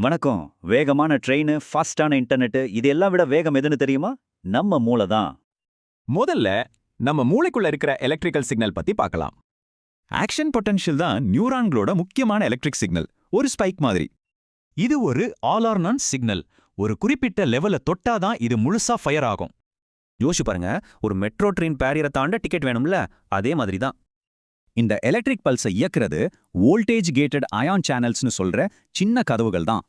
வணக்கம். வேகமான train ஃபாஸ்டான internet இது எல்லாம் விட வேகம் எதுன்னு தெரியுமா? நம்ம மூளை தான். முதல்ல நம்ம மூளைக்குள்ள இருக்கிற எலக்ட்ரிக்கல் சிக்னல் பத்தி பார்க்கலாம். ஆக்ஷன் பொட்டன்ஷியல் தான் நியூரான்களோட முக்கியமான எலக்ட்ரிக் சிக்னல் ஒரு ஸ்பைக் மாதிரி. இது ஒரு ஆல் ஆர் நான் சிக்னல் ஒரு குறிப்பிட்ட லெவல தொட்டாதான் இது முழுசா ஃபயர் ஆகும். யோசிச்சு பாருங்க. ஒரு மெட்ரோ ட்ரெயின் பேரியரை தாண்ட டிக்கெட் வேணும்ல? அதே மாதிரி தான். இந்த எலக்ட்ரிக் பல்ஸை இயக்குறது வோல்டேஜ் கேட்டட் அயான் சேனல்ஸ்னு சொல்ற சின்ன கதவுகள் தான்.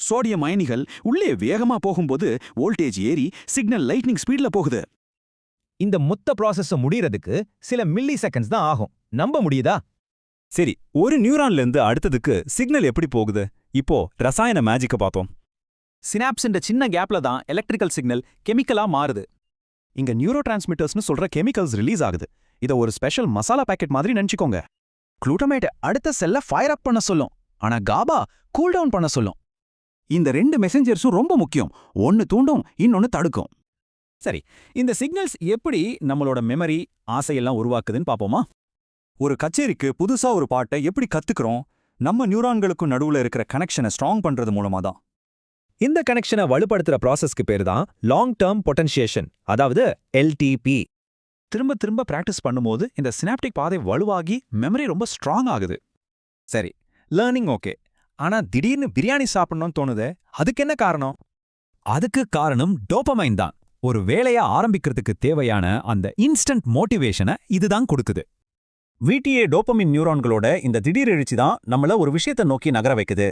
சோடியம் அயனிகள் உள்ளே வேகமா போகும்போது வோல்டேஜ் ஏறி சிக்னல் லைட்னிங் ஸ்பீட்ல போகுது. இந்த மொத்த ப்ராசஸ் முடியறதுக்கு சில மில்லி செகண்ட்ஸ் தான் ஆகும். நம்ப முடியுதா? சரி ஒரு நியூரான்ல இருந்து அடுத்ததுக்கு சிக்னல் எப்படி போகுது? இப்போ ரசாயன மேஜிக்க பார்த்தோம் சினாப்ஸ்ன்ற சின்ன கேப்ல தான் எலக்ட்ரிக்கல் சிக்னல் கெமிக்கலா மாறுது. இங்க நியூரோ டிரான்ஸ்மிட்டர்ஸ்னு சொல்ற கெமிக்கல்ஸ் ரிலீஸ் ஆகுது. இத ஒரு ஸ்பெஷல் மசாலா பாக்கெட் மாதிரி நினைச்சுக்கோங்க. குளூட்டமேட் அடுத்த செல்ல ஃபயர் அப் பண்ண சொல்லும். ஆனா காபா கூல் டவுன் பண்ண சொல்லும். இந்த ரெண்டு மெசஞ்சர்ஸும் ரொம்ப முக்கியம். ஒன்னு தூண்டும் இன்னொன்னு தடுக்கும். சரி இந்த சிக்னல்ஸ் எப்படி நம்மளோட மெமரி ஆசையெல்லாம் உருவாக்குதுன்னு பாப்போமா? ஒரு கச்சேரிக்கு புதுசா ஒரு பாட்டை எப்படி கத்துக்கிறோம்? நம்ம நியூரான்களுக்கும் நடுவுல இருக்கிற கனெக்ஷனை ஸ்ட்ராங் பண்றது மூலமா தான். இந்த கனெக்ஷனை வலுப்படுத்துற ப்ராசஸ்க்கு பேர் தான் லாங் டேர்ம் பொட்டன்ஷியேஷன் அதாவது எல்டிபி திரும்ப திரும்ப பிராக்டிஸ் பண்ணும்போது இந்த சினாப்டிக் பாதை வலுவாகி மெமரி ரொம்ப ஸ்ட்ராங் ஆகுது. சரி லேர்னிங் ஓகே ஆனா திடீர்னு பிரியாணி சாப்பிடணும்னு தோணுதே அதுக்கு என்ன காரணம்? அதுக்கு காரணம் டோபமைன் தான். ஒரு வேலையை ஆரம்பிக்கிறதுக்கு தேவையான அந்த இன்ஸ்டன்ட் மோட்டிவேஷனை இதுதான் கொடுக்குது. விடிஏ டோபமின் நியூரான்களோட இந்த திடீர் எழுச்சி தான் நம்மள ஒரு விஷயத்தை நோக்கி நகர வைக்குது.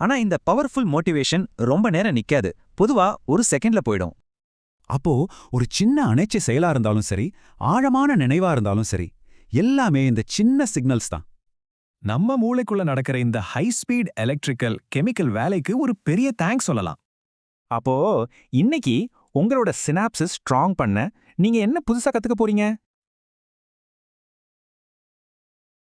ஆனா இந்த பவர்ஃபுல் மோட்டிவேஷன் ரொம்ப நேரம் நிக்காது. பொதுவா ஒரு செகண்ட்ல போயிடும். அப்போ ஒரு சின்ன அணைச்ச செயலா இருந்தாலும் சரி ஆழமான நினைவா இருந்தாலும் சரி எல்லாமே இந்த சின்ன சிக்னல்ஸ் தான். நம்ம மூளைக்குள்ள நடக்கிற இந்த ஹை ஸ்பீட் எலக்ட்ரிக்கல் கெமிக்கல் வேலைக்கு ஒரு பெரிய தேங்க்ஸ் சொல்லலாம். அப்போ இன்னைக்கு உங்களோட சினாப்சிஸ் ஸ்ட்ராங் பண்ண நீங்க என்ன புதுசா கத்துக்க போறீங்க?